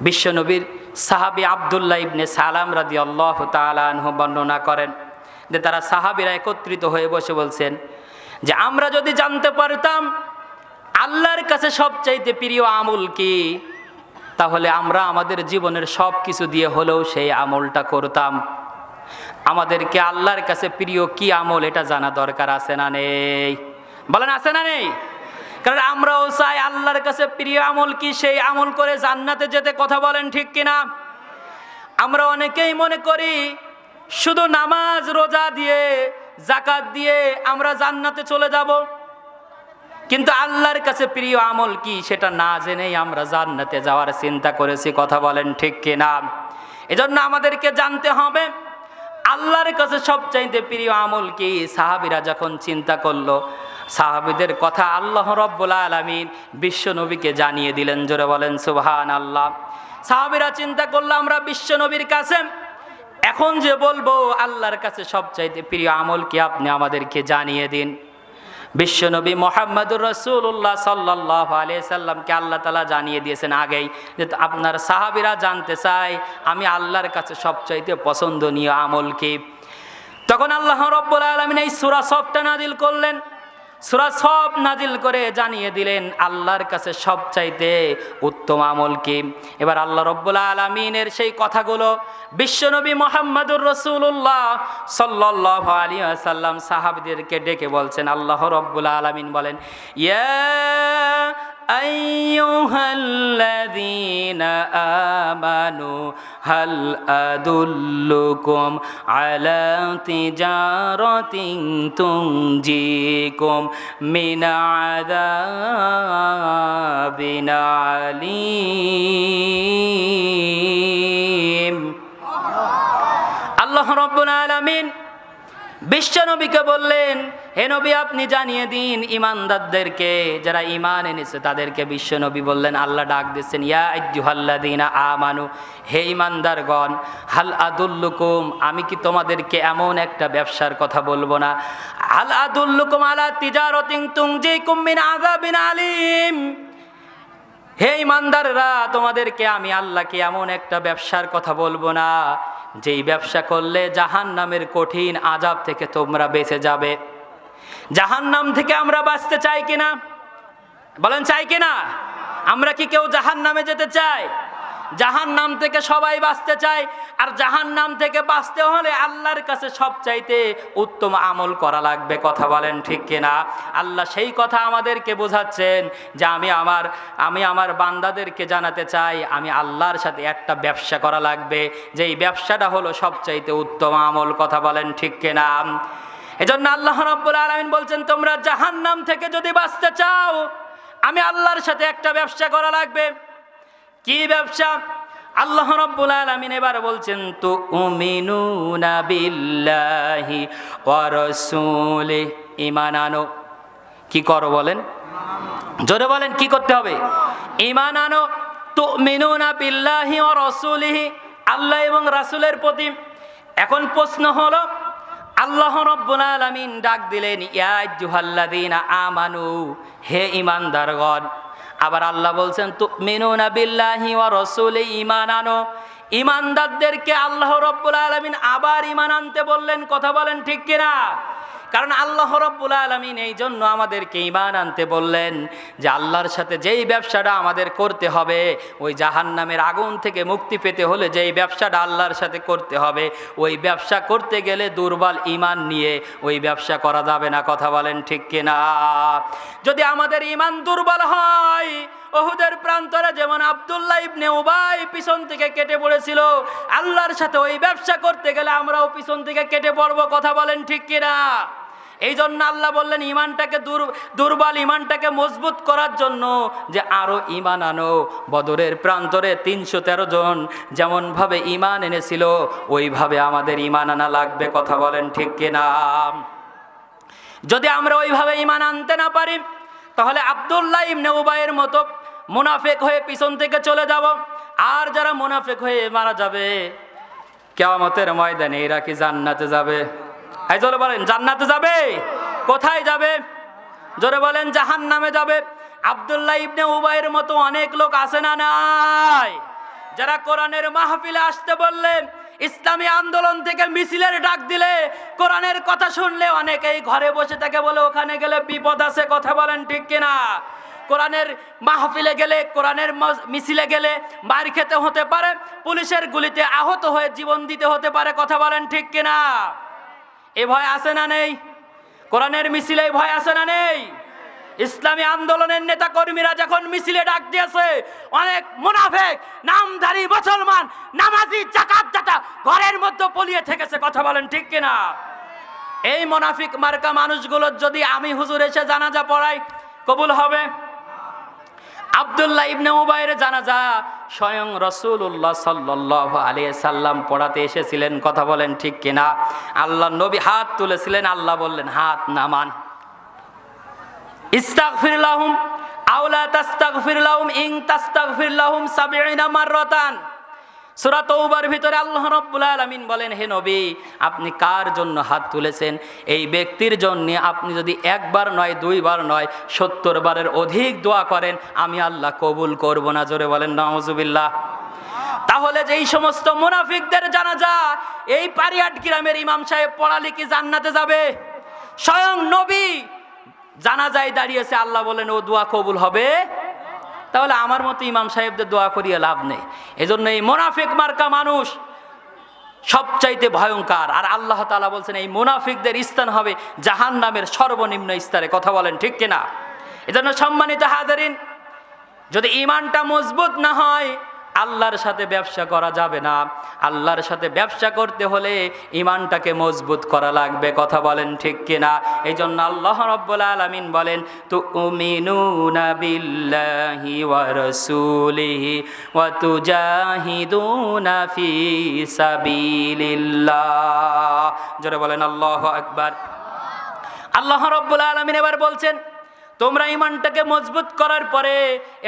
বিশ্বনবীর সাহাবি আবদুল্লাহ ইবনে সালাম রাদি আল্লাহ তালাহ বর্ণনা করেন যে তারা সাহাবিরা একত্রিত হয়ে বসে বলছেন যে আমরা যদি জানতে পারতাম আল্লাহর কাছে সবচাইতে প্রিয় আমল কি, তাহলে আমরা আমাদের জীবনের সব কিছু দিয়ে হলেও সেই আমলটা করতাম। আমাদেরকে আল্লাহর কাছে প্রিয় কি আমল এটা জানা দরকার আছে না নেই? বলেন, আছে না নেই? কারণ আমরাও চাই আল্লাহর কাছে প্রিয় আমল কি? সেই আমল করে জান্নাতে যেতে কথা বলেন ঠিক কিনা? আমরা অনেকেই মনে করি শুধু নামাজ, রোজা দিয়ে জাকাত দিয়ে আমরা জান্নাতে চলে যাব। কিন্তু আল্লাহর কাছে প্রিয় আমল কি? সেটা না জেনেই আমরা জান্নাতে যাওয়ার চিন্তা করেছি, কথা বলেন ঠিক কিনা? এজন্য আমাদেরকে জানতে হবে আল্লাহর কাছে সবচাইতে প্রিয় আমল কি? সাহাবিরা যখন চিন্তা করল, সাহাবিদের কথা আল্লাহ রব্বুল আলমিন বিশ্ব নবীকে জানিয়ে দিলেন, জোরে বলেন সুবহান আল্লাহ সাহাবিরা চিন্তা করল, আমরা বিশ্ব নবীর কাছে। এখন যে বলব, আল্লাহর কাছে সবচাইতে প্রিয় আমল কি? আপনি আমাদেরকে জানিয়ে দিন। বিশ্বনবী মোহাম্মদুর রসুল্লাহ সাল্লাহ আলিয়া সাল্লামকে আল্লাহ তালা জানিয়ে দিয়েছেন আগেই যে আপনার সাহাবিরা জানতে চায়, আমি আল্লাহর কাছে সবচাইতে পছন্দনীয় আমল কি? তখন আল্লাহ রব্বুল আলমিন এই সুরা সবটা নাদিল করলেন। সুরা সব নাজিল করে জানিয়ে দিলেন, আল্লাহর কাছে সব চাইতে উত্তম আমল কি? এবার আল্লাহ রব্বুল আলমিনের সেই কথাগুলো বিশ্বনবী মোহাম্মদুর রসুল্লাহ সাল্লাহ আলী আসাল্লাম সাহাবদেরকে ডেকে বলছেন, আল্লাহ রব্বুল আলমিন বলেন, ইয়া أيها الذين آمنوا هل أدلكم على تجارة تنجيكم من عذاب عليم আল্লাহ রব্বুল আলামিন বিশ্বনবীকে বললেন হে নবী, আপনি জানিয়ে দিন ইমানদারদেরকে, যারা ইমান এনেছে, তাদেরকে বিশ্বনবী বললেন, আল্লাহ ডাক দিচ্ছেন আজ্জুহাল্লাদিনা আমানু, হে ইমানদারগণ হাল আদুল্লুকুম, আমি কি তোমাদেরকে এমন একটা ব্যবসার কথা বলব না? হাল আদুল্লুকুম আলা তিজারতিং তুংজিকুম মিন আযাবিন আলিম। হে ইমানদাররা তোমাদেরকে আমি আল্লাহকে এমন একটা ব্যবসার কথা বলব না, যেই ব্যবসা করলে জাহান নামের কঠিন আজাব থেকে তোমরা বেঁচে যাবে। জাহান নাম থেকে আমরা বাঁচতে চাই কিনা? বলেন, চাই কিনা? আমরা কি কেউ জাহান নামে যেতে চাই? জাহান নাম থেকে সবাই বাঁচতে চায়, আর জাহান নাম থেকে বাঁচতে হলে আল্লাহর কাছে সব চাইতে উত্তম আমল করা লাগবে। কথা বলেন ঠিক কিনা? আল্লাহ সেই কথা আমাদেরকে বোঝাচ্ছেন যে আমি আমার আমি আমার বান্দাদেরকে জানাতে চাই, আমি আল্লাহর সাথে একটা ব্যবসা করা লাগবে, যেই ব্যবসাটা হলো সব চাইতে উত্তম আমল। কথা বলেন ঠিক কিনা? এজন্য আল্লাহ রব্বুল আলমিন বলছেন, তোমরা জাহান নাম থেকে যদি বাঁচতে চাও, আমি আল্লাহর সাথে একটা ব্যবসা করা লাগবে। কি ব্যবসা? আল্লাহ রব্বুল আলামিন এবার বলছেন তো উমিনুনা বিল্লাহি ঈমান আনো। কি করো বলেন? জোরে বলেন, কি করতে হবে? ঈমান আনো। তো মিনুনা বিল্লাহি ওয়া রাসূলিহি। আল্লাহ এবং রাসূলের প্রতি এখন প্রশ্ন হলো আল্লাহ রব্বুল আলামিন ডাক দিলেন, ইয়া আইয়ুহাল্লাযীনা আমানু, হে ঈমানদারগণ। আবার আল্লাহ বলছেন তু মিনুনা বিল্লাহি ওয়া রাসূলি ঈমান আনো ইমানদারদেরকে আল্লাহ রব্বুল আলমিন আবার ইমান আনতে বললেন, কথা বলেন ঠিক কিনা? কারণ আল্লাহ রব্বুল আলমিন এই জন্য আমাদেরকে ইমান আনতে বললেন যে আল্লাহর সাথে যেই ব্যবসাটা আমাদের করতে হবে, ওই জাহান নামের আগুন থেকে মুক্তি পেতে হলে যেই ব্যবসাটা আল্লাহর সাথে করতে হবে, ওই ব্যবসা করতে গেলে দুর্বল ইমান নিয়ে ওই ব্যবসা করা যাবে না, কথা বলেন ঠিক কিনা? যদি আমাদের ইমান দুর্বল হয়, ওহুদের প্রান্তরে যেমন আবদুল্লাহ ইবনে উবাই পিছন থেকে কেটে পড়েছিল, আল্লাহর সাথে ওই ব্যবসা করতে গেলে আমরাও পিছন থেকে কেটে পড়ব, কথা বলেন ঠিক কিনা? এই জন্য আল্লাহ বললেন, ইমানটাকে দুর, দুর্বল ইমানটাকে মজবুত করার জন্য যে আরও ইমান আনো। বদরের প্রান্তরে তিনশো তেরো জন যেমনভাবে ইমান এনেছিল, ওইভাবে আমাদের ইমান আনা লাগবে, কথা বলেন ঠিক কিনা? যদি আমরা ওইভাবে ইমান আনতে না পারি, তাহলে আবদুল্লাহ ইবনে উবাইয়ের মতো মুনাফেক হয়ে পিছন থেকে চলে যাব। আর যারা মুনাফেক হয়ে মারা যাবে, কেয়ামতের ময়দানে এরা কি জান্নাতে যাবে? এই জোরে বলেন, জান্নাতে যাবে? কোথায় যাবে? জোরে বলেন জাহান নামে যাবে। আবদুল্লাহ ইবনে উবাইয়ের মতো অনেক লোক আছে না নাই? যারা কোরআনের মাহফিলে আসতে বললেন ইসলামী আন্দোলন থেকে মিছিলের ডাক দিলে, কোরআনের কথা শুনলে অনেকেই ঘরে বসে থাকে বলে, ওখানে গেলে বিপদ আছে, কথা বলেন ঠিক কিনা? কোরআনের মাহফিলে গেলে, কোরআনের মিছিলে গেলে মার খেতে হতে পারে, পুলিশের গুলিতে আহত হয়ে জীবন দিতে হতে পারে, কথা বলেন ঠিক কিনা? এ ভয় আছে না নেই? কোরআনের মিছিলে ভয় আছে না নেই? ইসলামী আন্দোলনের নেতা কর্মীরা যখন মিছিলে ডাক দিয়েছে, অনেক মুনাফেক, নামধারী মুসলমান, নামাজি, জাকাত দাতা ঘরের মধ্যে পলিয়ে থেকেছে কথা বলেন ঠিক কিনা? এই মোনাফিক মার্কা মানুষগুলোর যদি আমি হুজুর এসে জানাজা পড়াই, কবুল হবে? আবদুল্লাহ ইবনে জানা যা স্বয়ং রসুল্লাহ সাল্লাহ আলিয়া সাল্লাম পড়াতে এসেছিলেন। কথা বলেন ঠিক কিনা? আল্লাহ নবী হাত তুলেছিলেন, আল্লাহ বললেন, হাত নামান। ইস্তাগফির আউলা আওলা তাস্তাগফির ইং ইন তাস্তাগফির লাহুম সাবঈনা মাররাতান। সূরা তৌবার ভিতরে আল্লাহ রাব্বুল আলামিন বলেন, হে নবী, আপনি কার জন্য হাত তুলেছেন? এই ব্যক্তির জন্য আপনি যদি একবার নয়, দুইবার নয়, সত্তর বারের অধিক দোয়া করেন, আমি আল্লাহ কবুল করব না। জোরে বলেন, নাউজুবিল্লাহ। তাহলে যেই সমস্ত মুনাফিকদের জানা যা এই পারিয়াট গ্রামের ইমাম সাহেব পড়ালে কি জান্নাতে যাবে? স্বয়ং নবী জানা যায় দাঁড়িয়েছে, আল্লাহ বলেন, ও দোয়া কবুল হবে তাহলে আমার মতো ইমাম সাহেবদের দোয়া করিয়ে লাভ নেই। এজন্য এই মোনাফিক মার্কা মানুষ সবচাইতে ভয়ঙ্কর। আর আল্লাহ তালা বলছেন, এই মোনাফিকদের স্থান হবে জাহান নামের সর্বনিম্ন স্তরে। কথা বলেন ঠিক কিনা? এজন্য সম্মানিত হাজারিন, যদি ইমানটা মজবুত না হয় আল্লাহর সাথে ব্যবসা করা যাবে না। আল্লাহর সাথে ব্যবসা করতে হলে ইমানটাকে মজবুত করা লাগবে, কথা বলেন ঠিক কিনা? এই জন্য আল্লাহ রব্বুল আলমিন বলেন তু উমিনুনা বিল্লাহি ওয়া ওয়া তুজাহিদুনা ফি সাবিলিল্লাহ। জোরে বলেন, আল্লাহু আকবার। আল্লাহ রব্বুল আলমিন এবার বলছেন তোমরা ইমানটাকে মজবুত করার পরে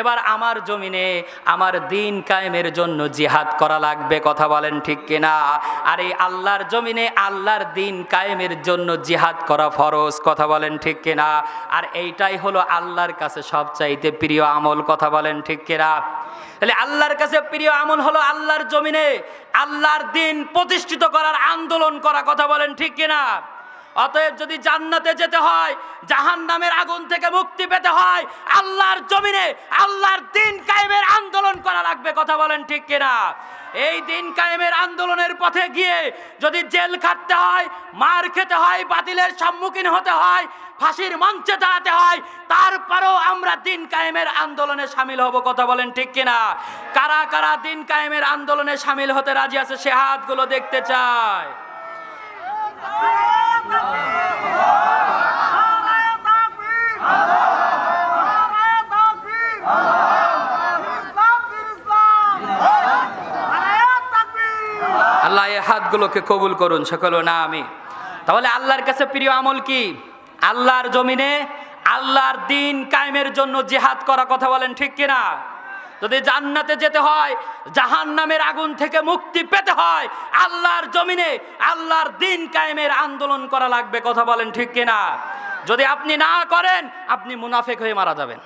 এবার আমার জমিনে আমার দিন কায়েমের জন্য জিহাদ করা লাগবে, কথা বলেন ঠিক কিনা? আর এই আল্লাহর জমিনে আল্লাহর দিন কায়েমের জন্য জিহাদ করা ফরজ, কথা বলেন ঠিক কিনা? আর এইটাই হলো আল্লাহর কাছে সবচাইতে প্রিয় আমল, কথা বলেন ঠিক কিনা? তাহলে আল্লাহর কাছে প্রিয় আমল হলো আল্লাহর জমিনে আল্লাহর দিন প্রতিষ্ঠিত করার আন্দোলন করা, কথা বলেন ঠিক কিনা? অতএব যদি জান্নাতে যেতে হয় জাহান নামের আগুন থেকে মুক্তি পেতে হয়, আল্লাহর জমিনে, আল্লাহর দিন কায়েমের আন্দোলন করা লাগবে, কথা বলেন ঠিক কিনা? এই দিন কায়েমের আন্দোলনের পথে গিয়ে যদি জেল খাটতে হয়, মার খেতে হয়, বাতিলের সম্মুখীন হতে হয়, ফাঁসির মঞ্চে দাঁড়াতে হয়, তারপরেও আমরা দিন কায়েমের আন্দোলনে সামিল হব, কথা বলেন ঠিক কিনা? কারা কারা দিন কায়েমের আন্দোলনে সামিল হতে রাজি আছে সে হাতগুলো দেখতে চায়। আল্লাহ এই হাতগুলোকে কবুল করুন, সকল না আমি তাহলে আল্লাহর কাছে প্রিয় আমল কি? আল্লাহর জমিনে আল্লাহর দিন কায়েমের জন্য জিহাদ করা কথা বলেন ঠিক কিনা? যদি জান্নাতে যেতে হয় জাহান নামের আগুন থেকে মুক্তি পেতে হয়, আল্লাহর জমিনে আল্লাহর দিন কায়েমের আন্দোলন করা লাগবে, কথা বলেন ঠিক কিনা? যদি আপনি না করেন, আপনি মুনাফেক হয়ে মারা যাবেন।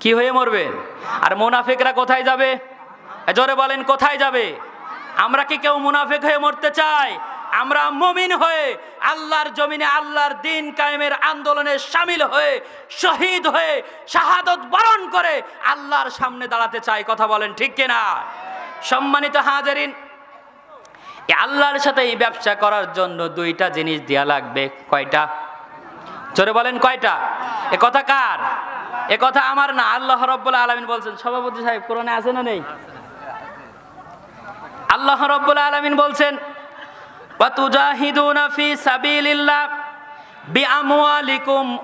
কি হয়ে মরবেন আর মুনাফেকরা কোথায় যাবে? জোরে বলেন, কোথায় যাবে? আমরা কি কেউ মুনাফেক হয়ে মরতে চাই? আমরা মমিন হয়ে আল্লাহর জমিনে আল্লাহর দিন কায়েমের আন্দোলনে সামিল হয়ে, শহীদ হয়ে, শাহাদত বরণ করে আল্লাহর সামনে দাঁড়াতে চাই। কথা বলেন ঠিক কিনা? সম্মানিত হাজারিন আল্লাহর সাথে এই ব্যবসা করার জন্য দুইটা জিনিস দেয়া লাগবে। কয়টা? জোরে বলেন কয়টা? এ কথা কার? এ কথা আমার না, আল্লাহ রব্বুল আলমিন বলছেন। সভাপতি সাহেব, কোরআনে আছে না নেই? আল্লাহ রব্বুল আলমিন বলছেন ওয়াতুজাহিদুনা في سبيل الله ওয়া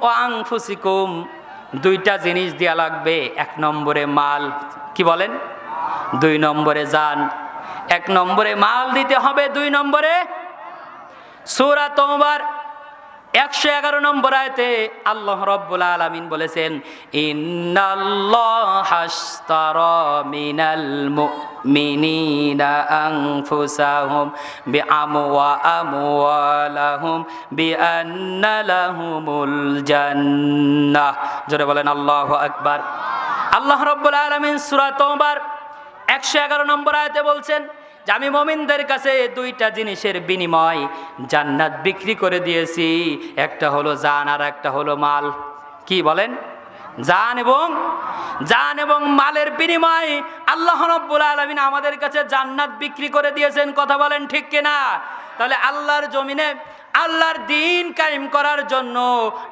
وأنفسكم দুইটা জিনিস দেয়া লাগবে, এক নম্বরে মাল, কি বলেন? দুই নম্বরে যান এক নম্বরে মাল দিতে হবে, দুই নম্বরে সুরা তওবার একশো এগারো নম্বর আয়তে আল্লাহ রব্বুল আলমিন বলেছেন জোরে বলেন, আল্লাহু আকবার। আল্লাহ রব্বুল আলমিন সূরা তওবার একশো এগারো নম্বর আয়তে বলছেন যে আমি মমিনদের কাছে দুইটা জিনিসের বিনিময় জান্নাত বিক্রি করে দিয়েছি। একটা হলো জান আর একটা হলো মাল। কি বলেন? জান এবং জান এবং মালের বিনিময় আল্লাহ রব্বুল আলমিন আমাদের কাছে জান্নাত বিক্রি করে দিয়েছেন। কথা বলেন ঠিক কিনা? তাহলে আল্লাহর জমিনে আল্লাহর দিন কায়েম করার জন্য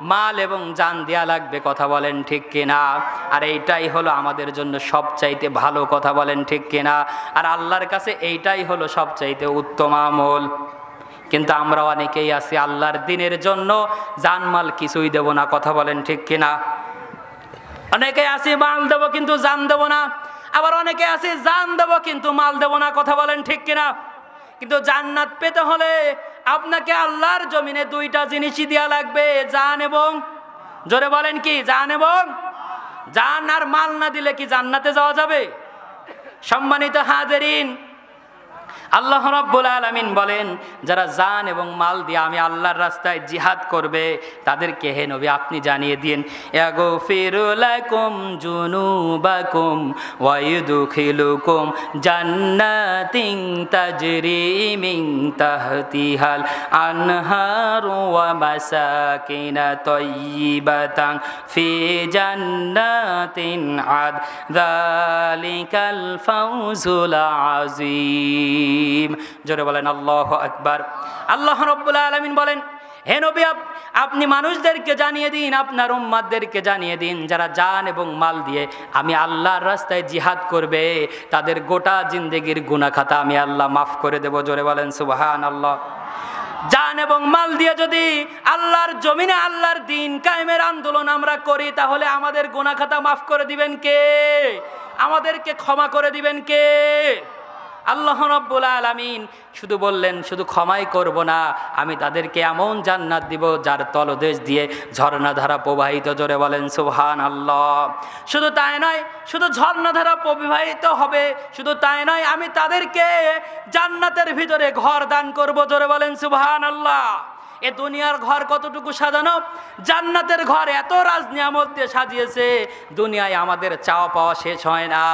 মাল এবং জান দেয়া লাগবে, কথা বলেন ঠিক কিনা? আর এইটাই হলো আমাদের জন্য সবচাইতে ভালো, কথা বলেন ঠিক কিনা? আর আল্লাহর কাছে এইটাই হলো সবচাইতে উত্তম আমল। কিন্তু আমরা অনেকেই আছি আল্লাহর দিনের জন্য জানমাল কিছুই দেব না, কথা বলেন ঠিক কিনা? অনেকে আছে মাল দেবো কিন্তু জান দেবো না। আবার অনেকে আছে জান দেবো কিন্তু মাল দেবো না, কথা বলেন ঠিক কিনা? কিন্তু জান্নাত পেতে হলে আপনাকে আল্লাহর জমিনে দুইটা জিনিসই দেওয়া লাগবে, জান এবং, জোরে বলেন কি, জান এবং, জান আর মাল না দিলে কি জান্নাতে যাওয়া যাবে? সম্মানিত হাজেরিন আল্লাহ রাব্বুল আলামিন বলেন, যারা জান এবং মাল দিয়ে আমি আল্লাহর রাস্তায় জিহাদ করবে, তাদেরকে হে নবী আপনি জানিয়ে দিন ইয়াগফিরুলাকুম জুনুবাকুম ওয়া ইউদখিলুকুম জান্নাতিন তাজরি মিন তাহতিহাল আনহারু ওয়া মাসাকিনা তাইয়িবাতান ফি জান্নাতিন আদ, যালিকাল ফাউজুল আজিম জোরে বলেন, আল্লাহ আকবার। আল্লাহ রব্বুল আলমিন বলেন, হে নবী, আপ- আপনি মানুষদেরকে জানিয়ে দিন, আপনার উম্মাদদেরকে জানিয়ে দিন, যারা জান এবং মাল দিয়ে আমি আল্লাহর রাস্তায় জিহাদ করবে, তাদের গোটা জিন্দেগির গুনাখাতা আমি আল্লাহ মাফ করে দেব। জোরে বলেন সুবাহান আল্লাহ জান এবং মাল দিয়ে যদি আল্লাহর জমিনে আল্লাহর দিন কায়েমের আন্দোলন আমরা করি, তাহলে আমাদের গুনাখাতা মাফ করে দিবেন কে? আমাদেরকে ক্ষমা করে দিবেন কে? আল্লাহ রব্বুল আলমিন শুধু বললেন, শুধু ক্ষমাই করব না, আমি তাদেরকে এমন জান্নাত দিব যার তলদেশ দিয়ে ঝর্ণাধারা প্রবাহিত। জোরে বলেন সুহান আল্লাহ শুধু তাই নয়, শুধু ঝর্ণাধারা প্রবাহিত হবে, শুধু তাই নয়, আমি তাদেরকে জান্নাতের ভিতরে ঘর দান করব। জোরে বলেন সুহান আল্লাহ এ দুনিয়ার ঘর কতটুকু সাজানো? জান্নাতের ঘর এত রাজ নিয়ামত দিয়ে সাজিয়েছে। দুনিয়ায় আমাদের চাওয়া পাওয়া শেষ হয় না।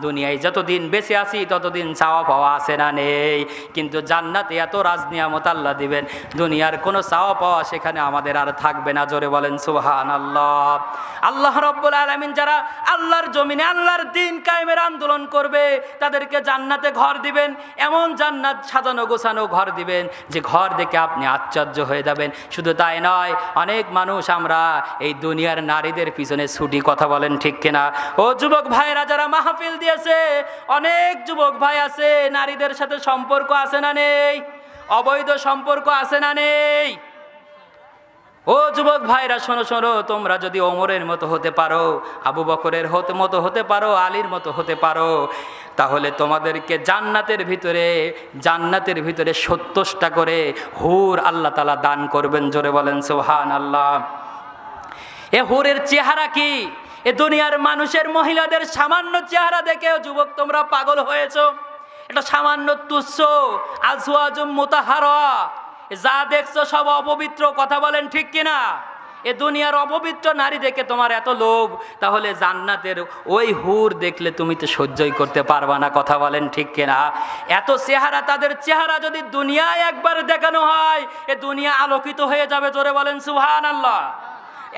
দুনিয়ায় যতদিন বেঁচে আছি, ততদিন চাওয়া পাওয়া আসে না নেই। কিন্তু জান্নাতে এত রাজ নিয়ামত আল্লাহ দিবেন। দুনিয়ার কোনো চাওয়া পাওয়া সেখানে আমাদের আর থাকবে না। জোরে বলেন সুহান আল্লাহ আল্লাহ রব্বুল আলমিন যারা আল্লাহর জমিনে, আল্লাহর দিন কায়েমের আন্দোলন করবে, তাদেরকে জান্নাতে ঘর দিবেন। এমন জান্নাত সাজানো গোছানো ঘর দিবেন, যে ঘর দেখে আপনি আশ্চর্য হয়ে যাবেন। শুধু তাই নয়, অনেক মানুষ আমরা এই দুনিয়ার নারীদের পিছনে ছুটি কথা বলেন ঠিক কিনা? ও যুবক ভাইরা যারা মাহফিল দিয়েছে, অনেক যুবক ভাই আছে, নারীদের সাথে সম্পর্ক আছে না নেই? অবৈধ সম্পর্ক আছে না নেই? ও যুবক ভাইরা, শোনো শোনো, তোমরা যদি ওমরের মতো হতে পারো, আবু বকরের হতে মতো হতে পারো, আলীর মতো হতে পারো, তাহলে তোমাদেরকে জান্নাতের ভিতরে জান্নাতের ভিতরে সত্তরটা করে হুর আল্লাহ তালা দান করবেন, জোরে বলেন সোহান আল্লাহ এ হুরের চেহারা কি? এ দুনিয়ার মানুষের মহিলাদের সামান্য চেহারা দেখে যুবক, তোমরা পাগল হয়েছো। এটা সামান্য তুচ্ছ। আজওয়াজুম মোতাহারা। যা দেখছ সব অপবিত্র, কথা বলেন ঠিক কিনা? এ দুনিয়ার অপবিত্র নারী দেখে তোমার এত লোভ, তাহলে জান্নাতের ওই হুর দেখলে তুমি তো সহ্যই করতে পারবা না, কথা বলেন ঠিক কিনা? এত চেহারা, তাদের চেহারা যদি দুনিয়ায় একবার দেখানো হয়, এ দুনিয়া আলোকিত হয়ে যাবে, জোরে বলেন সুহান আল্লাহ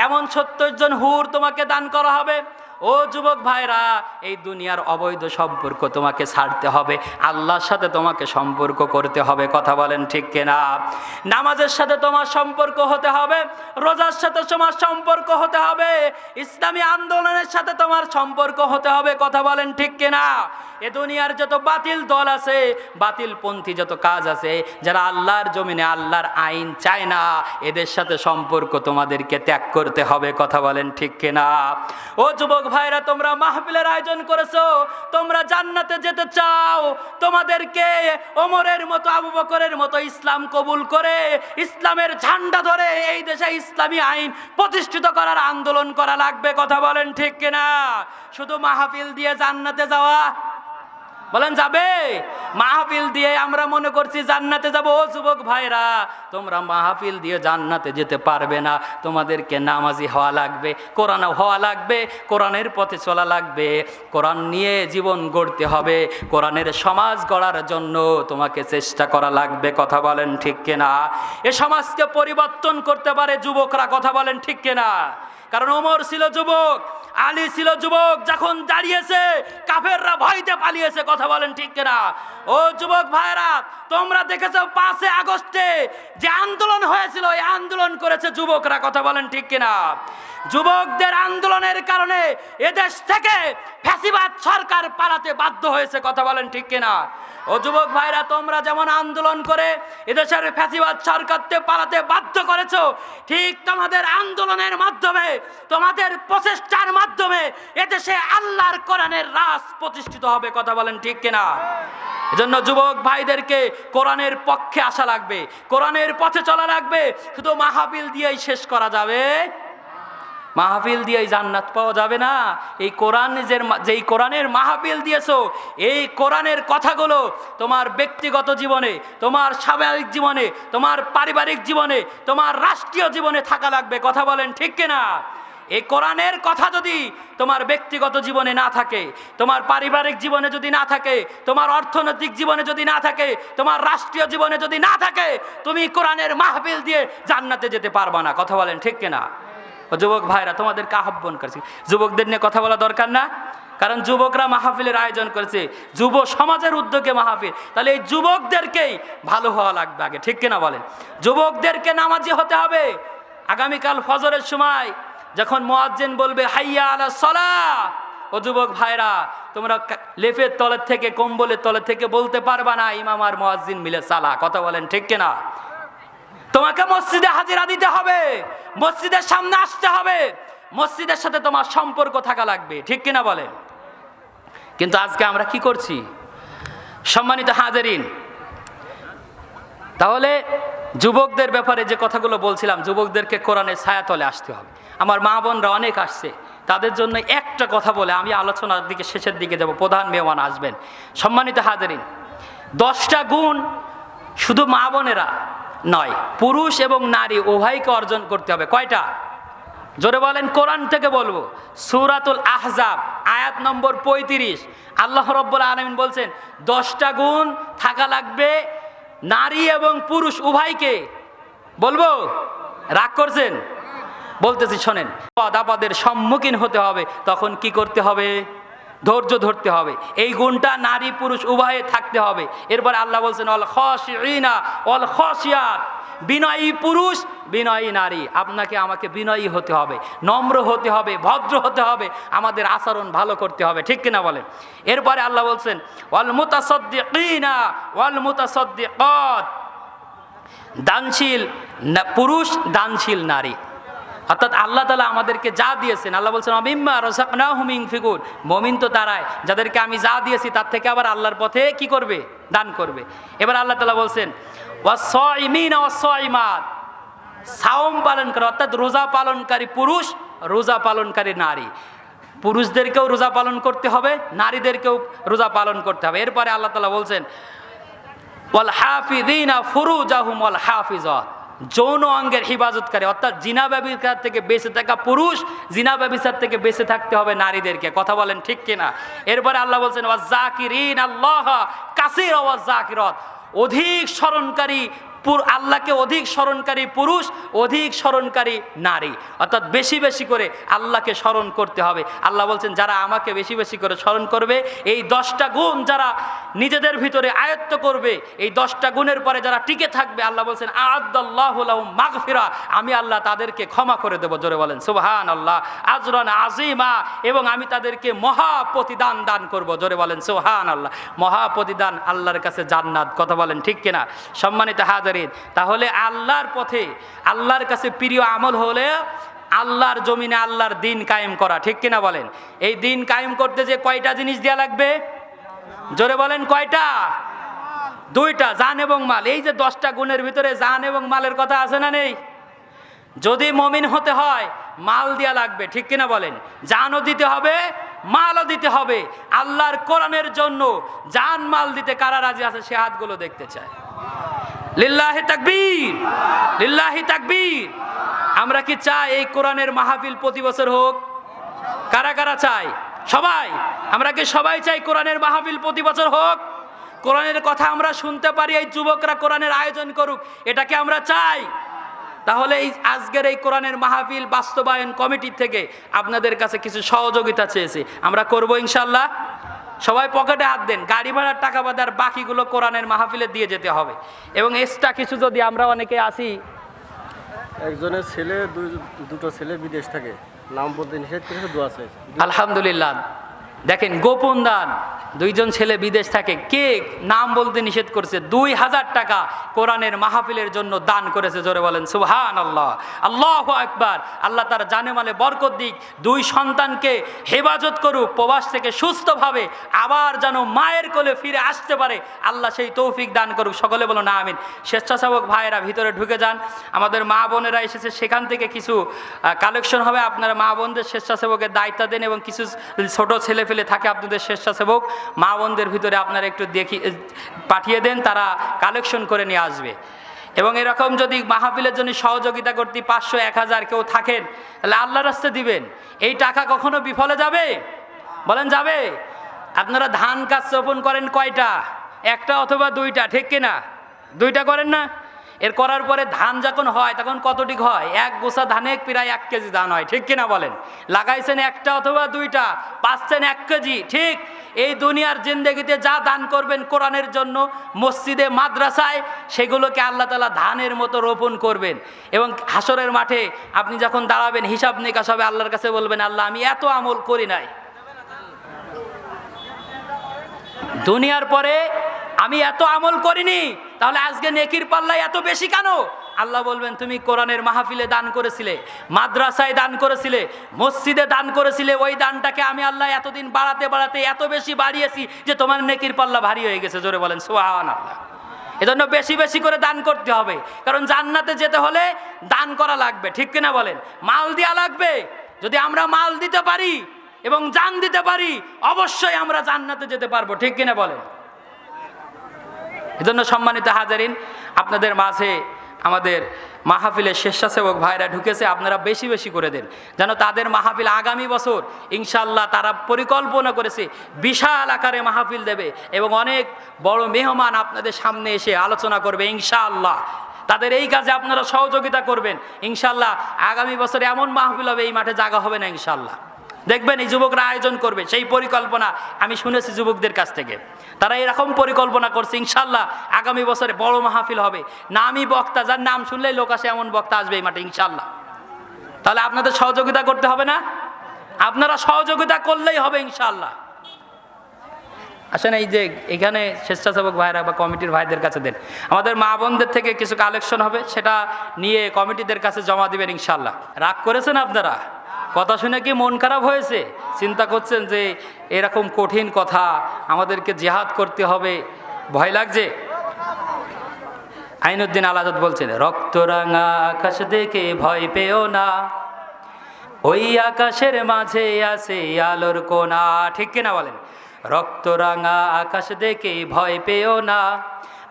এমন সত্তর জন হুর তোমাকে দান করা হবে। ও যুবক ভাইরা, এই দুনিয়ার অবৈধ সম্পর্ক তোমাকে ছাড়তে হবে, আল্লাহর সাথে তোমাকে সম্পর্ক করতে হবে, কথা বলেন ঠিক কিনা? নামাজের সাথে তোমার সম্পর্ক হতে হবে, রোজার সাথে তোমার সম্পর্ক হতে হবে, ইসলামী আন্দোলনের সাথে তোমার সম্পর্ক হতে হবে, কথা বলেন ঠিক কিনা? এ দুনিয়ার যত বাতিল দল আছে, বাতিল পন্থী যত কাজ আছে, যারা আল্লাহর জমিনে আল্লাহর আইন চায় না, এদের সাথে সম্পর্ক তোমাদেরকে ত্যাগ করতে হবে, কথা বলেন ঠিক কিনা? ও যুবক ভাইরা, তোমরা মাহফিলের আয়োজন করেছ, তোমরা জান্নাতে যেতে চাও, তোমাদেরকে ওমরের মতো, আবু বকরের মতো ইসলাম কবুল করে, ইসলামের ঝান্ডা ধরে এই দেশে ইসলামী আইন প্রতিষ্ঠিত করার আন্দোলন করা লাগবে, কথা বলেন ঠিক কিনা? শুধু মাহফিল দিয়ে জান্নাতে যাওয়া বলেন, যাবে? মাহফিল দিয়ে আমরা মনে করছি জান্নাতে যাব। ও যুবক ভাইরা, তোমরা মাহফিল দিয়ে জান্নাতে যেতে পারবে না। তোমাদেরকে নামাজি হওয়া লাগবে, কোরআন হওয়া লাগবে, কোরআনের পথে চলা লাগবে। কোরআন নিয়ে জীবন গড়তে হবে, কোরআনের সমাজ গড়ার জন্য তোমাকে চেষ্টা করা লাগবে। কথা বলেন ঠিক কিনা? এ সমাজকে পরিবর্তন করতে পারে যুবকরা, কথা বলেন ঠিক কিনা? কারণ ওমর ছিল যুবক। আলী ছিল যুবক, যখন দাঁড়িয়েছে, কাফেররা ভয়তে পালিয়েছে, কথা বলেন ঠিক কিনা? ও যুবক ভাইরা তোমরা দেখেছ পাঁচে আগস্টে যে আন্দোলন হয়েছিল, এই আন্দোলন করেছে যুবকরা, কথা বলেন ঠিক কিনা? যুবকদের আন্দোলনের কারণে এদেশ থেকে ফ্যাসিবাদ সরকার পালাতে বাধ্য হয়েছে, কথা বলেন ঠিক কিনা? ও যুবক ভাইরা তোমরা যেমন আন্দোলন করে এদেশের ফ্যাসিবাদ সরকারকে পালাতে বাধ্য করেছ, ঠিক তোমাদের আন্দোলনের মাধ্যমে তোমাদের প্রচেষ্টার মাধ্যমে এদেশে আল্লাহর কোরআনের রাস প্রতিষ্ঠিত হবে, কথা বলেন ঠিক কিনা? এজন্য যুবক ভাইদেরকে কোরআনের পক্ষে আসা লাগবে, কোরআনের পথে চলা লাগবে, শুধু মাহাবিল দিয়েই শেষ করা যাবে? মাহফিল দিয়ে জান্নাত পাওয়া যাবে না। এই কোরআন নিজের যেই কোরআনের মাহফিল দিয়েছ, এই কোরআনের কথাগুলো তোমার ব্যক্তিগত জীবনে, তোমার স্বাভাবিক জীবনে, তোমার পারিবারিক জীবনে, তোমার রাষ্ট্রীয় জীবনে থাকা লাগবে, কথা বলেন ঠিক কিনা? এই কোরআনের কথা যদি তোমার ব্যক্তিগত জীবনে না থাকে, তোমার পারিবারিক জীবনে যদি না থাকে, তোমার অর্থনৈতিক জীবনে যদি না থাকে, তোমার রাষ্ট্রীয় জীবনে যদি না থাকে, তুমি কোরআনের মাহফিল দিয়ে জান্নাতে যেতে পারবা না। কথা বলেন ঠিক কিনা? ও যুবক ভাইরা, তোমাদেরকে আহ্বান করছি। যুবকদের নিয়ে কথা বলা দরকার না, কারণ যুবকরা মাহফিলের আয়োজন করেছে। যুব সমাজের উদ্যোগে মাহফিল। তাহলে এই যুবকদেরকেই ভালো হওয়া লাগবে আগে, ঠিক কিনা বলেন? যুবকদেরকে নামাজি হতে হবে। আগামীকাল ফজরের সময় যখন মোয়াজ্জেন বলবে, হাইয়া আলা সলা ও যুবক ভাইরা, তোমরা লেফের তলের থেকে, কম্বলের তলের থেকে বলতে পারবা না, ইমাম আর মোয়াজ্জিন মিলে সালা কথা বলেন ঠিক কিনা? তোমাকে মসজিদে হাজিরা দিতে হবে, মসজিদের সামনে আসতে হবে, মসজিদের সাথে তোমার সম্পর্ক থাকা লাগবে, ঠিক কিনা বলে কিন্তু আজকে আমরা কি করছি? সম্মানিত হাজারিন, তাহলে যুবকদের ব্যাপারে যে কথাগুলো বলছিলাম, যুবকদেরকে কোরআনের ছায়াতলে আসতে হবে। আমার মা বোনরা অনেক আসছে। তাদের জন্য একটা কথা বলে আমি আলোচনার দিকে শেষের দিকে যাব, প্রধান মেহমান আসবেন। সম্মানিত হাজারিন, দশটা গুণ শুধু মা বোনেরা নয়, পুরুষ এবং নারী উভয়কে অর্জন করতে হবে। কয়টা? জোরে বলেন, কোরআন থেকে বলব। সুরাতুল আহজাব, আয়াত নম্বর পঁয়ত্রিশ। আল্লাহ রব্বুল আলমিন বলছেন, দশটা গুণ থাকা লাগবে নারী এবং পুরুষ উভয়কে। বলব? রাগ করছেন? বলতেছি, শোনেন পদ আপদের সম্মুখীন হতে হবে, তখন কি করতে হবে? ধৈর্য ধরতে হবে। এই গুণটা নারী পুরুষ উভয়ে থাকতে হবে। এরপর আল্লাহ বলছেন, অল খসিনা অল খসিয়াত বিনয়ী পুরুষ, বিনয়ী নারী, আপনাকে আমাকে বিনয়ী হতে হবে, নম্র হতে হবে, ভদ্র হতে হবে, আমাদের আচরণ ভালো করতে হবে, ঠিক কিনা বলেন? এরপরে আল্লাহ বলছেন অল মুতাসদ্দিকিনা, ওয়াল মুতাসদ্দিকাত। দানশীল পুরুষ দানশীল নারী। অর্থাৎ আল্লাহ তালা আমাদেরকে যা দিয়েছেন, আল্লাহ বলছেন অমিম্মা রসাকনা হুমিং ফিকুর মমিন তো তারাই, যাদেরকে আমি যা দিয়েছি তার থেকে আবার আল্লাহর পথে কি করবে? দান করবে। এবার আল্লাহ তালা বলছেন সাওম পালন করে অর্থাৎ রোজা পালনকারী পুরুষ, রোজা পালনকারী নারী। পুরুষদেরকেও রোজা পালন করতে হবে, নারীদেরকেও রোজা পালন করতে হবে। এরপরে আল্লাহ তালা বলছেন ওয়াল হাফিদিনা ফুরুজাহুম ওয়াল হাফিজত যৌন অঙ্গের হিফাজতকারী, অর্থাৎ জিনা ব্যবিচার থেকে বেঁচে থাকা পুরুষ, জিনা ব্যবিচার থেকে বেঁচে থাকতে হবে নারীদেরকে। কথা বলেন ঠিক কিনা? এরপরে আল্লাহ বলছেন ওয়া জাকিরিন আল্লাহ, কাসির ওয়াজাকিরত অধিক স্মরণকারী আল্লাহকে অধিক স্মরণকারী পুরুষ, অধিক স্মরণকারী নারী। অর্থাৎ বেশি বেশি করে আল্লাহকে স্মরণ করতে হবে। আল্লাহ বলছেন, যারা আমাকে বেশি বেশি করে স্মরণ করবে, এই দশটা গুণ যারা নিজেদের ভিতরে আয়ত্ত করবে, এই দশটা গুণের পরে যারা টিকে থাকবে, আল্লাহ বলছেন আদাল্লাহ আমি আল্লাহ তাদেরকে ক্ষমা করে দেবো। জোরে বলেন সুবহান আল্লাহ আজরান আজিমা এবং আমি তাদেরকে মহা প্রতিদান দান করব। জোরে বলেন সুবহান আল্লাহ মহা প্রতিদান আল্লাহর কাছে জান্নাত। কথা বলেন ঠিক কিনা? সম্মানিত হাজারিন তাহলে আল্লাহর পথে, আল্লাহর কাছে প্রিয় আমল হলে আল্লাহর জমিনে আল্লাহর দিন কায়েম করা, ঠিক কিনা বলেন? এই দিন কায়েম করতে যে কয়টা জিনিস দেওয়া লাগবে? জোরে বলেন কয়টা? দুইটা, জান এবং মাল। এই যে দশটা গুণের ভিতরে জান এবং মালের কথা আছে না নেই? যদি মমিন হতে হয়, মাল দেওয়া লাগবে, ঠিক কিনা বলেন? জানও দিতে হবে, মালও দিতে হবে। আল্লাহর কোরআনের জন্য জান মাল দিতে কারা রাজি আছে? সে হাতগুলো দেখতে চায়। লিল্লাহি তাকবীর লিল্লাহি তাকবীর। আমরা কি চাই এই কোরআনের মাহফিল প্রতি বছর হোক? কারা কারা চাই সবাই। আমরা কি সবাই চাই কোরআনের মাহফিল প্রতি বছর হোক? কোরআনের কথা আমরা শুনতে পারি, এই যুবকরা কোরআনের আয়োজন করুক এটাকে আমরা চাই? তাহলে এই আজকের এই কোরআনের মাহফিল বাস্তবায়ন কমিটির থেকে আপনাদের কাছে কিছু সহযোগিতা চেয়েছে। আমরা করব ইনশাল্লাহ। সবাই পকেটে হাত দেন গাড়ি ভাড়ার টাকা বাদার বাকিগুলো কোরআনের মাহফিলে দিয়ে যেতে হবে। এবং এক্সট্রা কিছু যদি আমরা অনেকে আসি একজনের ছেলে দুটো ছেলে বিদেশ থাকে। নাম বলতে নিষেধ করেছে দোয়া চাইছে। আলহামদুলিল্লাহ। দেখেন, গোপন দান। দুইজন ছেলে বিদেশ থাকে, কে নাম বলতে নিষেধ করছে? দুই হাজার টাকা কোরআনের মাহফিলের জন্য দান করেছে, জোরে বলেন সুহান আল্লাহ আল্লাহ একবার আল্লাহ তার জানে মালে বরকত দিক। দুই সন্তানকে হেফাজত করুক, প্রবাস থেকে সুস্থভাবে আবার যেন মায়ের কোলে ফিরে আসতে পারে। আল্লাহ সেই তৌফিক দান করুক। সকলে বলো না, আমিন। স্বেচ্ছাসেবক ভাইয়েরা, ভিতরে ঢুকে যান। আমাদের মা বোনেরা এসেছে, সেখান থেকে কিছু কালেকশন হবে। আপনারা মা বোনদের স্বেচ্ছাসেবকের দায়িত্ব দেন এবং কিছু ছোট ছেলে ফেলে থাকে আপনাদের স্বেচ্ছাসেবক। মা বোনদের ভিতরে আপনারা একটু দেখি পাঠিয়ে দেন, তারা কালেকশন করে নিয়ে আসবে। এবং এরকম যদি মাহফিলের জন্য সহযোগিতা করতে পাঁচশো, এক হাজার কেউ থাকেন, তাহলে আল্লাহ রাস্তে দিবেন। এই টাকা কখনো বিফলে যাবে? বলেন, যাবে। আপনারা ধান কাজ রোপণ করেন কয়টা? একটা অথবা দুইটা, ঠিক কিনা? দুইটা করেন না? এর করার পরে ধান যখন হয়, তখন কতটিক হয়? এক গোছা ধানে প্রায় এক কেজি ধান হয়, ঠিক কিনা বলেন? লাগাইছেন একটা অথবা দুইটা, পাচ্ছেন এক কেজি, ঠিক? এই দুনিয়ার জিন্দগিতে যা দান করবেন কোরআনের জন্য, মসজিদে, মাদ্রাসায়, সেগুলোকে আল্লাহ তালা ধানের মতো রোপণ করবেন। এবং হাসরের মাঠে আপনি যখন দাঁড়াবেন, হিসাব নিকাশ হবে, আল্লাহর কাছে বলবেন, আল্লাহ, আমি এত আমল করি নাই। দুনিয়ার পরে আমি এত আমল করিনি তাহলে আজকে নেকির পাল্লায় এত বেশি কেন? আল্লাহ বলবেন, তুমি কোরআনের মাহফিলে দান করেছিলে, মাদ্রাসায় দান করেছিলে, মসজিদে দান করেছিলে, ওই দানটাকে আমি আল্লাহ এতদিন বাড়াতে বাড়াতে এত বেশি বাড়িয়েছি যে তোমার নেকির পাল্লা ভারী হয়ে গেছে। জোরে বলেন সোহান আল্লাহ এজন্য বেশি বেশি করে দান করতে হবে, কারণ জান্নাতে যেতে হলে দান করা লাগবে, ঠিক কিনা বলেন? মাল দেওয়া লাগবে। যদি আমরা মাল দিতে পারি এবং জান দিতে পারি, অবশ্যই আমরা জান্নাতে যেতে পারব, ঠিক কিনা বলেন? এজন্য সম্মানিত হাজারিন, আপনাদের মাঝে আমাদের মাহফিলের স্বেচ্ছাসেবক ভাইরা ঢুকেছে, আপনারা বেশি বেশি করে দেন। যেন তাদের মাহফিল আগামী বছর ইনশাল্লাহ তারা পরিকল্পনা করেছে, বিশাল আকারে মাহফিল দেবে এবং অনেক বড় মেহমান আপনাদের সামনে এসে আলোচনা করবে ইনশাআল্লাহ। তাদের এই কাজে আপনারা সহযোগিতা করবেন। ইনশাল্লাহ আগামী বছর এমন মাহফিল হবে, এই মাঠে জাগা হবে না ইনশাল্লাহ দেখবেন এই যুবকরা আয়োজন করবে, সেই পরিকল্পনা আমি শুনেছি যুবকদের কাছ থেকে। তারা এরকম পরিকল্পনা করছে, ইনশাল্লাহ আগামী বছরে বড় মাহফিল হবে। নামই বক্তা, যার নাম শুনলেই লোক আসে, এমন বক্তা আসবে এই মাঠে, ইনশাল্লাহ। তাহলে আপনাদের সহযোগিতা করতে হবে না? আপনারা সহযোগিতা করলেই হবে, ইনশাল্লাহ। আসেন এই যে এখানে স্বেচ্ছাসেবক ভাইরা বা কমিটির ভাইদের কাছে দেন। আমাদের মা বোনদের থেকে কিছু কালেকশন হবে, সেটা নিয়ে কমিটিদের কাছে জমা দিবেন ইনশাল্লাহ রাগ করেছেন আপনারা? কথা শুনে কি মন খারাপ হয়েছে? চিন্তা করছেন যে এরকম কঠিন কথা আমাদেরকে জেহাদ করতে হবে, ভয় লাগছে? আইনুদ্দিন আলাদত বলছেন রক্তরাঙা আকাশ দেখে ভয় পেও না, ওই আকাশের মাঝে আছে আলোর কোনা ঠিক কিনা বলেন? রক্তরাঙা আকাশ দেখে ভয় পেও না।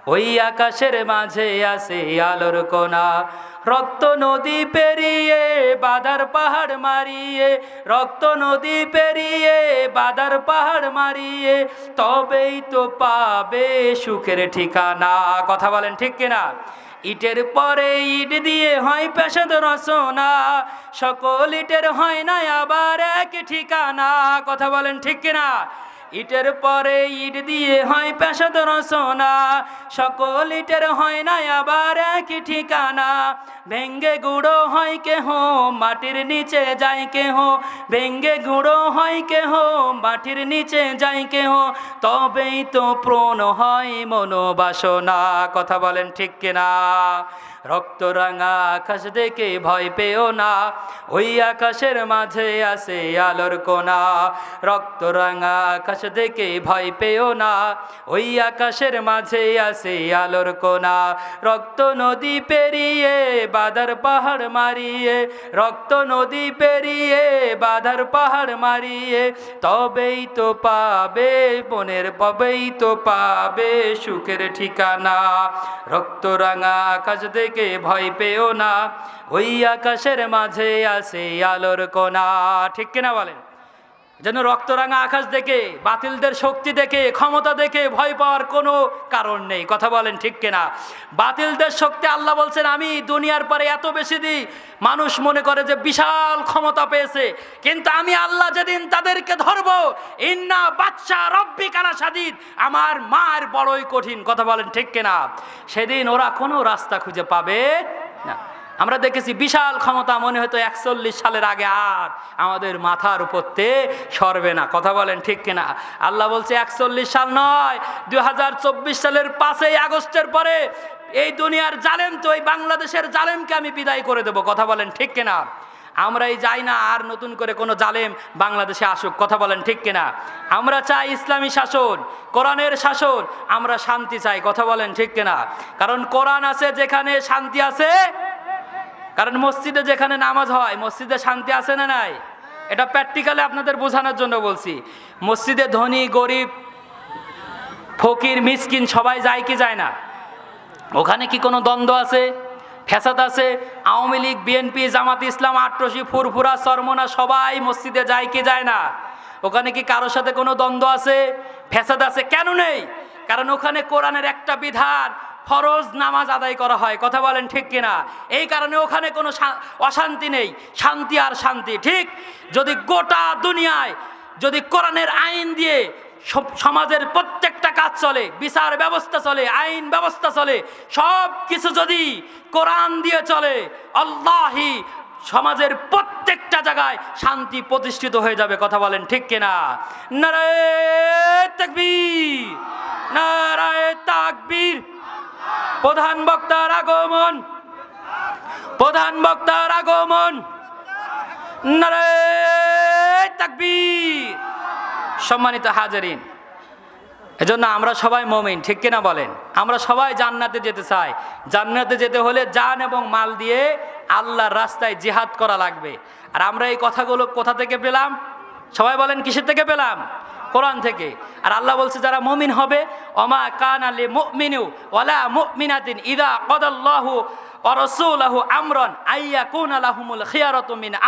ওই আকাশের মাঝে আছে আলোর কোনা রক্ত নদী পেরিয়ে বাদার পাহাড় মারিয়ে, রক্ত নদী পেরিয়ে বাদার পাহাড় মারিয়ে, তবেই তো পাবে সুখের ঠিকানা। কথা বলেন ঠিক কিনা? ইটের পরে ইট দিয়ে হয় পেশাদ রচনা। সকল ইটের হয় না আবার এক ঠিকানা। কথা বলেন ঠিক কিনা? ইটের পরে ইট দিয়ে হয় পেশাদ রচনা। সকল ইটের হয় না, আবার এক ঠিকানা। ভেঙ্গে গুঁড়ো হয় কেহ, মাটির নিচে যায় কেহ। ভেঙ্গে গুঁড়ো হয় কেহ, মাটির নিচে যায় কেহ। তবেই তো প্রণ হয় মনোবাসনা। কথা বলেন ঠিক কিনা? রক্তরাঙা আকাশ দেখে ভয় পেও না, ওই আকাশের মাঝে আছে আলোর কোনা রক্তরাঙা আকাশ আকাশ দেখে ভয় পেও না, ওই আকাশের মাঝে আছে আলোর কোনা রক্ত নদী পেরিয়ে বাদার পাহাড় মারিয়ে, রক্ত নদী পেরিয়ে বাধার পাহাড় মারিয়ে, তবেই তো পাবে, বনের পাবেই তো পাবে সুখের ঠিকানা। রক্ত রাঙা আকাশ দেখে ভয় পেও না। ওই আকাশের মাঝে আসে আলোর কোনা ঠিক কিনা বলেন? যেন রক্তরাঙা আকাশ দেখে, বাতিলদের শক্তি দেখে, ক্ষমতা দেখে ভয় পাওয়ার কোনো কারণ নেই। কথা বলেন ঠিক কিনা? বাতিলদের শক্তি আল্লাহ বলছেন, আমি দুনিয়ার পরে এত বেশি দিই, মানুষ মনে করে যে বিশাল ক্ষমতা পেয়েছে। কিন্তু আমি আল্লাহ যেদিন তাদেরকে ধরবো, ইন্না বাচ্চা রব্বি কানা সাদিদ আমার মার বড়ই কঠিন। কথা বলেন ঠিক কিনা? সেদিন ওরা কোনো রাস্তা খুঁজে পাবে না। আমরা দেখেছি বিশাল ক্ষমতা মনে হয়তো একচল্লিশ সালের আগে আর আমাদের মাথার উপরতে সরবে না। কথা বলেন ঠিক কিনা? আল্লাহ বলছে একচল্লিশ সাল নয় দুই সালের পাঁচই আগস্টের পরে এই দুনিয়ার জালেম তো, এই বাংলাদেশের জালেমকে আমি বিদায় করে দেব। কথা বলেন ঠিক কিনা? আমরাই যাই না আর নতুন করে কোনো জালেম বাংলাদেশে আসুক। কথা বলেন ঠিক কিনা? আমরা চাই ইসলামী শাসন, কোরআনের শাসন, আমরা শান্তি চাই। কথা বলেন ঠিক কিনা? কারণ কোরআন আছে যেখানে শান্তি আছে কারণ মসজিদে যেখানে নামাজ হয়, মসজিদে শান্তি আছে না নাই? এটা প্র্যাকটিক্যালি আপনাদের বোঝানোর জন্য বলছি। মসজিদে ধনী, গরিব, ফকির, মিসকিন সবাই যায় কি যায় না? ওখানে কি কোনো দ্বন্দ্ব আছে? ফ্যাসাদ আছে? আওয়ামী লীগ, বিএনপি, জামাত ইসলাম, আট্রসি, ফুরফুরা, সরমনা সবাই মসজিদে যায় কি যায় না? ওখানে কি কারোর সাথে কোনো দ্বন্দ্ব আছে? ফ্যাসাদ আছে? কেন নেই? কারণ ওখানে কোরআনের একটা বিধান ফরজ নামাজ আদায় করা হয়, কথা বলেন ঠিক কিনা? এই কারণে ওখানে কোনো অশান্তি নেই, শান্তি আর শান্তি, ঠিক? যদি গোটা দুনিয়ায়, যদি কোরআনের আইন দিয়ে সমাজের প্রত্যেকটা কাজ চলে, বিচার ব্যবস্থা চলে, আইন ব্যবস্থা চলে, সব কিছু যদি কোরআন দিয়ে চলে, আল্লাহি সমাজের প্রত্যেকটা জায়গায় শান্তি প্রতিষ্ঠিত হয়ে যাবে, কথা বলেন ঠিক কিনা? নারায় তাকবীর নারায় তাকবীর। প্রধান বক্তার আগমন। প্রধান বক্তার আগমন। সম্মানিত হাজারিন, এজন্য আমরা সবাই মমিন, ঠিক কিনা বলেন? আমরা সবাই জান্নাতে যেতে চাই। জান্নাতে যেতে হলে জান এবং মাল দিয়ে আল্লাহর রাস্তায় জিহাদ করা লাগবে। আর আমরা এই কথাগুলো কোথা থেকে পেলাম? সবাই বলেন, কিসের থেকে পেলাম? কোরআন থেকে। আর আল্লাহ বলছে, যারা মমিন হবে অমা কান আলী মুমিনু ওয়ালা মুমিনাতিন ইদা কদাল্লাহু আইয়া কুন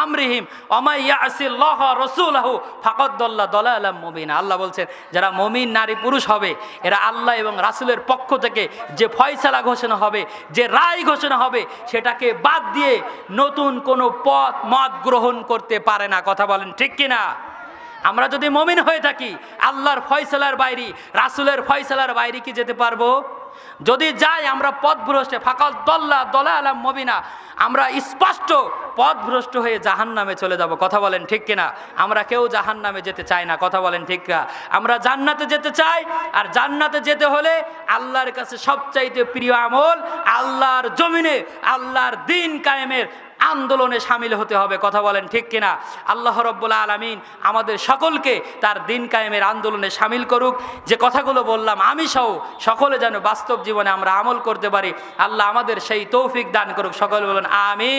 আমরিহিম অমাই ইয়াসিল্লাহ রসুলাহু ফাকদ্দল্লা দলালাম মুবিন। আল্লাহ বলছেন, যারা মমিন নারী পুরুষ হবে, এরা আল্লাহ এবং রাসূলের পক্ষ থেকে যে ফয়সালা ঘোষণা হবে, যে রায় ঘোষণা হবে, সেটাকে বাদ দিয়ে নতুন কোনো পথ মত গ্রহণ করতে পারে না। কথা বলেন ঠিক কিনা? আমরা যদি মমিন হয়ে থাকি, আল্লাহর ফয়সালার বাইরে, রাসূলের ফয়সালার বাইরে কি যেতে পারব? যদি যাই, আমরা পথভ্রষ্টে, ফাঁকাল দল্লা দলা আলাম মবিনা, আমরা স্পষ্ট পথভ্রষ্ট হয়ে জাহান নামে চলে যাব। কথা বলেন ঠিক কিনা? আমরা কেউ জাহান নামে যেতে চাই না। কথা বলেন ঠিক না আমরা জান্নাতে যেতে চাই, আর জান্নাতে যেতে হলে আল্লাহর কাছে সবচাইতে প্রিয় আমল আল্লাহর জমিনে, আল্লাহর দিন কায়েমের আন্দোলনে সামিল হতে হবে, কথা বলেন ঠিক কিনা? আল্লাহ রব্বুল আলমিন আমাদের সকলকে তার দিন কায়েমের আন্দোলনে সামিল করুক। যে কথাগুলো বললাম, আমি সহ সকলে যেন বাস্তব জীবনে আমরা আমল করতে পারি, আল্লাহ আমাদের সেই তৌফিক দান করুক। সকলে বলেন আমি